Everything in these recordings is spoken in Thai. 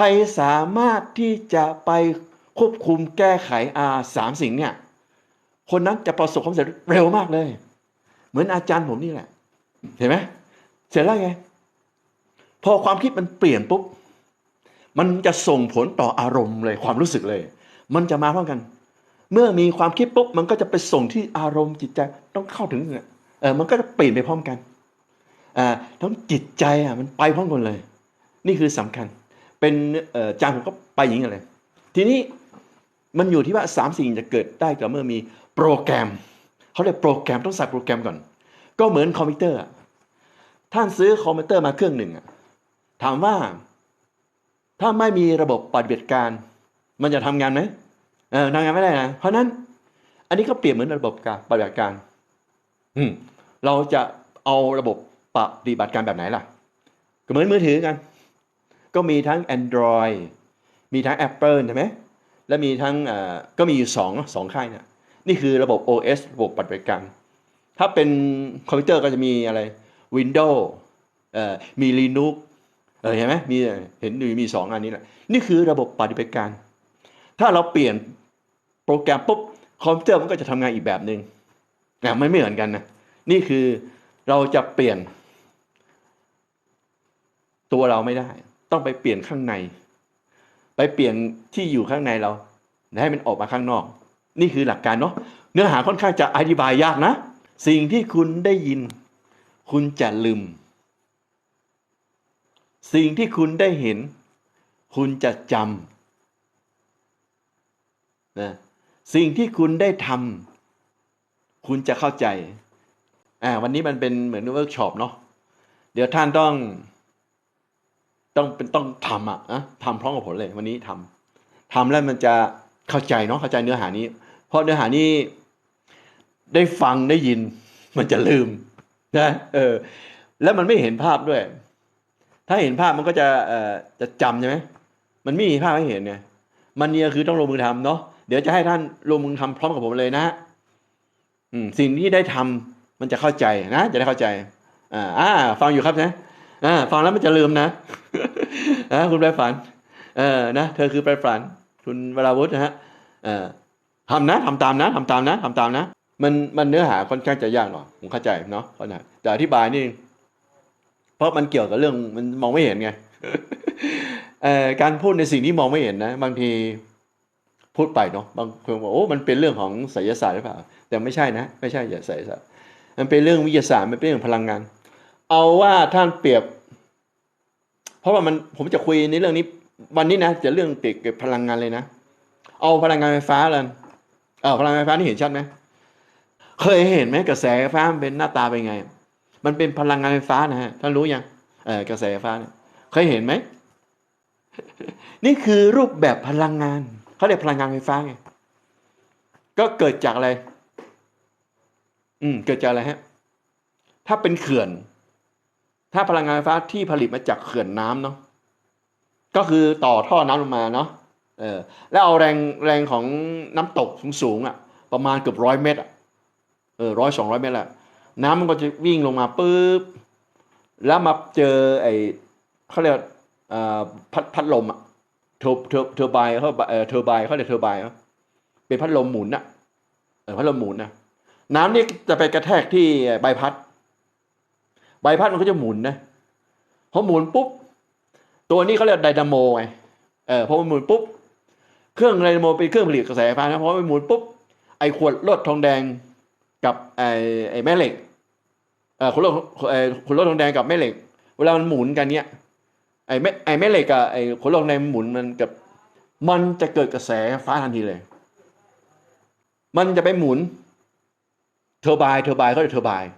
ใครสามารถที่จะไปควบคุมแก้ไขอาสามสิ่งเนี่ย คนนั้นจะประสบความสำเร็จเร็วมากเลย เหมือนอาจารย์ผมนี่แหละ เห็นไหมเสร็จแล้วไง พอความคิดมันเปลี่ยนปุ๊บ มันจะส่งผลต่ออารมณ์เลยความรู้สึกเลย มันจะมาพร้อมกัน เมื่อมีความคิดปุ๊บ มันก็จะไปส่งที่อารมณ์จิตใจต้องเข้าถึงเนี่ยเออมันก็จะเปลี่ยนไปพร้อมกันอ่าทั้งจิตใจอะมันไปพร้อมกันเลย นี่คือสำคัญ เป็นจางผมก็ไปอย่างนี้เลย ทีนี้มันอยู่ที่ว่าสามสิ่งจะเกิดได้ก็เมื่อมีโปรแกรมเขาเรียกโปรแกรมต้องใส่โปรแกรมก่อน ก็เหมือนคอมพิวเตอร์ ท่านซื้อคอมพิวเตอร์มาเครื่องหนึ่งถามว่า ถ้าไม่มีระบบปฏิบัติการ มันจะทำงานไหมเออทำงานไม่ได้นะเพราะฉะนั้น อันนี้ก็เปรียบเหมือนระบบการปฏิบัติการ อืมเราจะเอาระบบปฏิบัติการแบบไหนล่ะก็เหมือนมือถือกัน ก็มีทั้ง Android มีทั้ง Apple ใช่ไหมและมีทั้งก็มีอยู่สองสองค่ายเนี่ยนี่คือระบบ OS ระบบปฏิบัติการ ถ้าเป็นคอมพิวเตอร์ก็จะมีอะไร Windows เอ่อมี Linux เออเห็นไหมมีเห็นอยู่มีสองอันนี้แหละนี่คือระบบปฏิบัติการ ถ้าเราเปลี่ยนโปรแกรมปุ๊บคอมพิวเตอร์มันก็จะทำงานอีกแบบหนึ่งนะมันไม่เหมือนกันนะนี่คือเราจะเปลี่ยนตัวเราไม่ได้ ต้องไปเปลี่ยนข้างใน ไปเปลี่ยนที่อยู่ข้างในเราให้มันออกมาข้างนอก นี่คือหลักการเนาะเนื้อหาค่อนข้างจะอธิบายยากนะ สิ่งที่คุณได้ยิน คุณจะลืม สิ่งที่คุณได้เห็น คุณจะจำนะสิ่งที่คุณได้ทำคุณจะเข้าใจอ่าวันนี้มันเป็นเหมือนเวิร์กช็อปเนาะเดี๋ยวท่านต้อง ต้องเป็นต้องทำอะนะทำพร้อมกับผมเลย วันนี้ทำทำแล้วมันจะเข้าใจเนาะเข้าใจเนื้อหานี้ เพราะเนื้อหานี้ได้ฟังได้ยิน มันจะลืมนะเออ แล้วมันไม่เห็นภาพด้วย ถ้าเห็นภาพมันก็จะเอ่อจะจำใช่ไหมมันไม่มีภาพให้เห็นเนี่ยมันเนี่ยคือต้องลงมือทำเนาะเดี๋ยวจะให้ท่านลงมือทำพร้อมกับผมเลยนะอืมสิ่งที่ได้ทำมันจะเข้าใจนะ จะได้เข้าใจอ่าอ่าฟังอยู่ครับนะ อ่าฟังแล้วมันจะลืมนะนะคุณแปรฝัน เออนะเธอคือแปรฝัน คุณวราวุฒินะฮะเออทำนะทำตามนะทำตามนะทำตามนะ มันมันเนื้อหาค่อนข้างจะยากหน่อยผมเข้าใจเนาะเข้าใจแต่อธิบายนี่เพราะมันเกี่ยวกับเรื่องมันมองไม่เห็นไงเอ่อการพูดในสิ่งที่มองไม่เห็นนะ บางทีพูดไปเนาะบางคนบอกโอ้มันเป็นเรื่องของไสยศาสตร์หรือเปล่า แต่ไม่ใช่นะ ไม่ใช่อย่าไสยศาสตร์มันเป็นเรื่องวิทยาศาสตร์มันเป็นเรื่องพลังงาน เอาว่าท่านเปรียบ เพราะว่ามันผมจะคุยในเรื่องนี้ วันนี้นะจะเรื่องเปรียบกับพลังงานเลยนะเอาพลังงานไฟฟ้าเลยเออพลังงานไฟฟ้านี่เห็นชัดไหมเคยเห็นไหมกระแสไฟฟ้ามันเป็นหน้าตาเป็นไง มันเป็นพลังงานไฟฟ้านะฮะท่านรู้ยังเออกระแสไฟฟ้าเนี่ยเคยเห็นไหมนี่คือรูปแบบพลังงานเขาเรียกพลังงานไฟฟ้าไงก็เกิดจากอะไร อืม เกิดจากอะไรฮะ ถ้าเป็นเขื่อน ถ้าพลังงานไฟฟ้าที่ผลิตมาจากเขื่อนน้ำเนาะก็คือต่อท่อน้ำลงมาเนาะเออแล้วเอาแรงแรงของน้ำตกสูงๆอะ ประมาณเกือบร้อยเมตรอะเออร้อยสองร้อยเมตรแหละน้ำมันก็จะวิ่งลงมาปุ๊บแล้วมาเจอไอ้เขาเรียกอ่าพัดพัดลมอะเทอร์เทอร์เทอร์ไบเขาเออเทอร์ไบเขาเรียกเทอร์ไบเป็นพัดลมหมุนอะเออพัดลมหมุนนะน้ำนี่จะไปกระแทกที่ใบพัด ใบพัดมันก็จะหมุนนะพอหมุนปุ๊บ ตัวนี้เขาเรียกไดนาโมไงเออพอมันหมุนปุ๊บ เครื่องไดนาโมเป็นเครื่องผลิตกระแสไฟฟ้านะพอมันหมุนปุ๊บไอ้ขวดลดทองแดงกับไอ้ไอแม่เหล็กเออขวดลดไอ้ขวดลดทองแดงกับแม่เหล็ก เวลามันหมุนกันเนี้ยไอ้แม่ไอ้แม่เหล็กกับไอ้ขวดลดทองแดงหมุนมันกับมันจะเกิดกระแสไฟฟ้าทันทีเลย มันจะไปหมุนเทอร์ไบน์เทอร์ไบน์เขาเรียกเทอร์ไบน์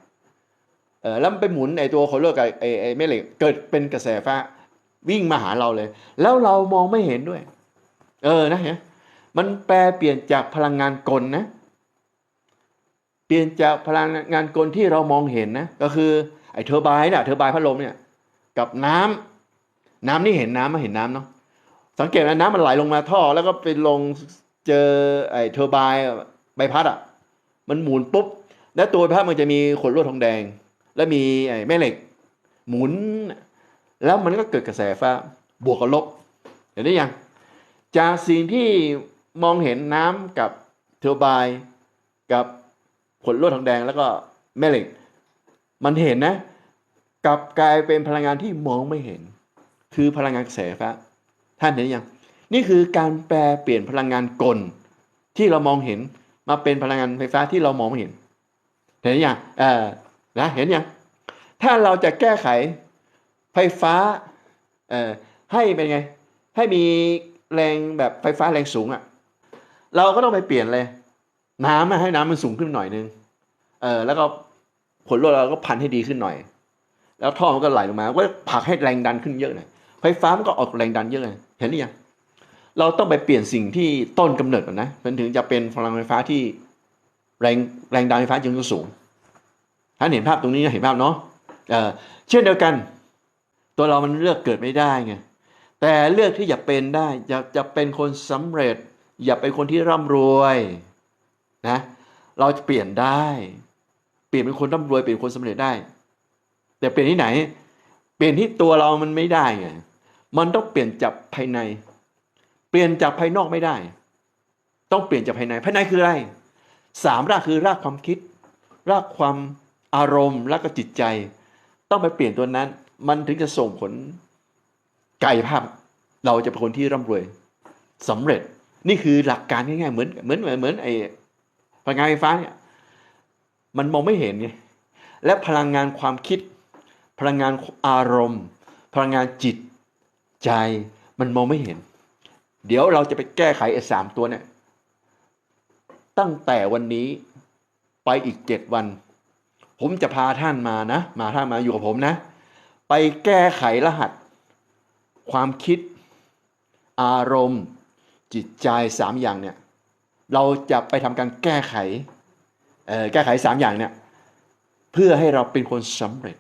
เออแล้วมันไปหมุนไอ้ตัวขวดลกับไอ้ไอ้แม่เหล็กเกิดเป็นกระแสไฟฟ้าวิ่งมาหาเราเลย แล้วเรามองไม่เห็นด้วย เออนะเห็นมันแปลเปลี่ยนจากพลังงานกลนะ เปลี่ยนจากพลังงานกลที่เรามองเห็นนะ ก็คือไอ้เทอร์ไบน์เนี่ยเทอร์ไบน์พัดลมเนี่ย กับน้ำน้ำนี่เห็นน้ำมาเห็นน้ำเนาะสังเกตนะน้ำมันไหลลงมาท่อ แล้วก็ไปลงเจอไอ้เทอร์ไบน์ใบพัดอะ มันหมุนปุ๊บ แล้วตัวใบพัดมันจะมีขนลวดทองแดง แล้วมีไอ้แม่เหล็ก หมุน แล้วมันก็เกิดกระแสไฟฟ้าบวกกับลบเห็นได้ยัง จากสิ่งที่มองเห็นน้ำกับเทอร์บน์กับขวดลวดทองแดงแล้วก็แม่เหล็ก มันเห็นนะกลับกลายเป็นพลังงานที่มองไม่เห็น คือพลังงานกระแสไฟฟ้าท่านเห็นยัง นี่คือการแปลเปลี่ยนพลังงานกล ที่เรามองเห็นมาเป็นพลังงานไฟฟ้าที่เรามองไม่เห็น เห็นยังเออ นะเห็นยังถ้าเราจะแก้ไขไฟฟ้าให้เป็นไง ให้มีแรงแบบไฟฟ้าแรงสูงอะ่ะ เราก็ต้องไปเปลี่ยนเลย น้ำให้น้ำมันสูงขึ้นหน่อยนึงเออแล้วก็ผลลวดเราก็พันให้ดีขึ้นหน่อย แล้วท่อมันก็ไหลลงมาก็ผลักให้แรงดันขึ้นเยอะหน่อยไฟฟ้ามันก็ออกแรงดันเยอะเลยเห็นหรือยังเราต้องไปเปลี่ยนสิ่งที่ต้นกำเนิดก่อนนะมันถึงจะเป็นพลังไฟฟ้าที่แรงแรงดันไฟฟ้าจึงจะสูง ท่านเห็นภาพตรงนี้นะเห็นภาพเนาะเออเช่นเดียวกัน ตัวเรามันเลือกเกิดไม่ได้ไงแต่เลือกที่จะเป็นได้อยากจะเป็นคนสำเร็จ อย่าเป็นคนที่ร่ำรวยนะเราจะเปลี่ยนได้ เปลี่ยนเป็นคนร่ำรวยเปลี่ยนเป็นคนสำเร็จได้ แต่เปลี่ยนที่ไหน เปลี่ยนที่ตัวเรามันไม่ได้ไงมันต้องเปลี่ยนจากภายใน เปลี่ยนจากภายนอกไม่ได้ ต้องเปลี่ยนจากภายในภายในคืออะไรสามรากคือรากความคิด รากความ อารมณ์แล้วก็จิตใจ ต้องไปเปลี่ยนตัวนั้น มันถึงจะส่งผลกายภาพ เราจะเป็นคนที่ร่ำรวยสำเร็จนี่คือหลักการง่ายๆเหมือนเหมือนเหมือนเหมือนไอ้พลังงานไฟฟ้าเนี่ยมันมองไม่เห็นไงและพลังงานความคิด พลังงานอารมณ์ พลังงานจิตใจมันมองไม่เห็น เดี๋ยวเราจะไปแก้ไขไอ้สามตัวเนี่ยตั้งแต่วันนี้ไปอีกเจ็ดวัน ผมจะพาท่านมานะ มาท่านมาอยู่กับผมนะ ไปแก้ไขรหัส ความคิด อารมณ์ จิตใจสามอย่างเนี่ย เราจะไปทำการแก้ไขแก้ไขสามอย่างเนี่ย เพื่อให้เราเป็นคนสำเร็จ